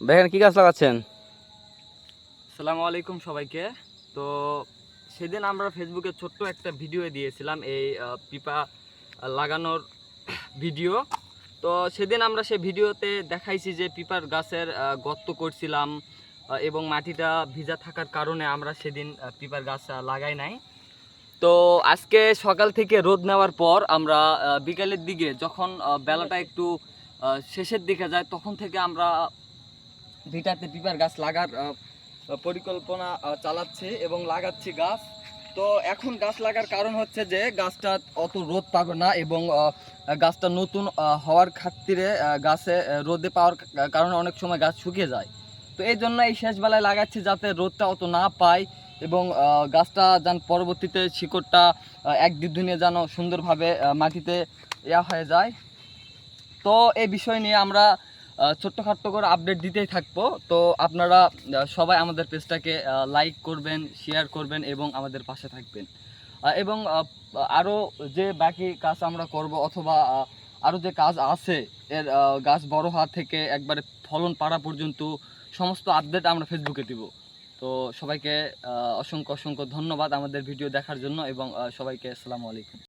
দেখেন কি গাছ লাগাচ্ছেন? আসসালামু আলাইকুম সবাইকে। তো সেদিন আমরা ফেসবুকে ছোট্ট একটা ভিডিও দিয়েছিলাম, এই পিপা লাগানোর ভিডিও। তো সেদিন আমরা সেই ভিডিওতে দেখাইছি যে পিপার গাছের গর্ত করছিলাম এবং মাটিটা ভিজা থাকার কারণে আমরা সেদিন পিপার গাছ লাগাই নাই। তো আজকে সকাল থেকে রোদ নেওয়ার পর আমরা বিকালের দিকে যখন বেলাটা একটু শেষের দিকে যায়, তখন থেকে আমরা ভিটাতে পিপার গাছ লাগার পরিকল্পনা চালাচ্ছি এবং লাগাচ্ছি গাছ। তো এখন গাছ লাগার কারণ হচ্ছে যে, গাছটা অত রোদ পাবে না এবং গাছটা নতুন হওয়ার খাতিরে গাছে রোদে পাওয়ার কারণে অনেক সময় গাছ শুকিয়ে যায়। তো এই জন্য এই শেষ বেলায় লাগাচ্ছি যাতে রোদটা অত না পায় এবং গাছটা যেন পরবর্তীতে শিকড়টা এক দিনে যেন সুন্দরভাবে মাটিতে ইয়া হয়ে যায়। তো এই বিষয় নিয়ে আমরা ছোট্টখাট্ট করে আপডেট দিতেই থাকব। তো আপনারা সবাই আমাদের পেজটাকে লাইক করবেন শেয়ার করবেন এবং আমাদের পাশে থাকবেন। এবং আরও যে বাকি কাজ আমরা করব অথবা আরও যে কাজ আছে, এর গাছ বড় হওয়া থেকে একবারে ফলন পাড়া পর্যন্ত সমস্ত আপডেট আমরা ফেসবুকে দিব। তো সবাইকে অসংখ্য অসংখ্য ধন্যবাদ আমাদের ভিডিও দেখার জন্য এবং সবাইকে আসসালামু আলাইকুম।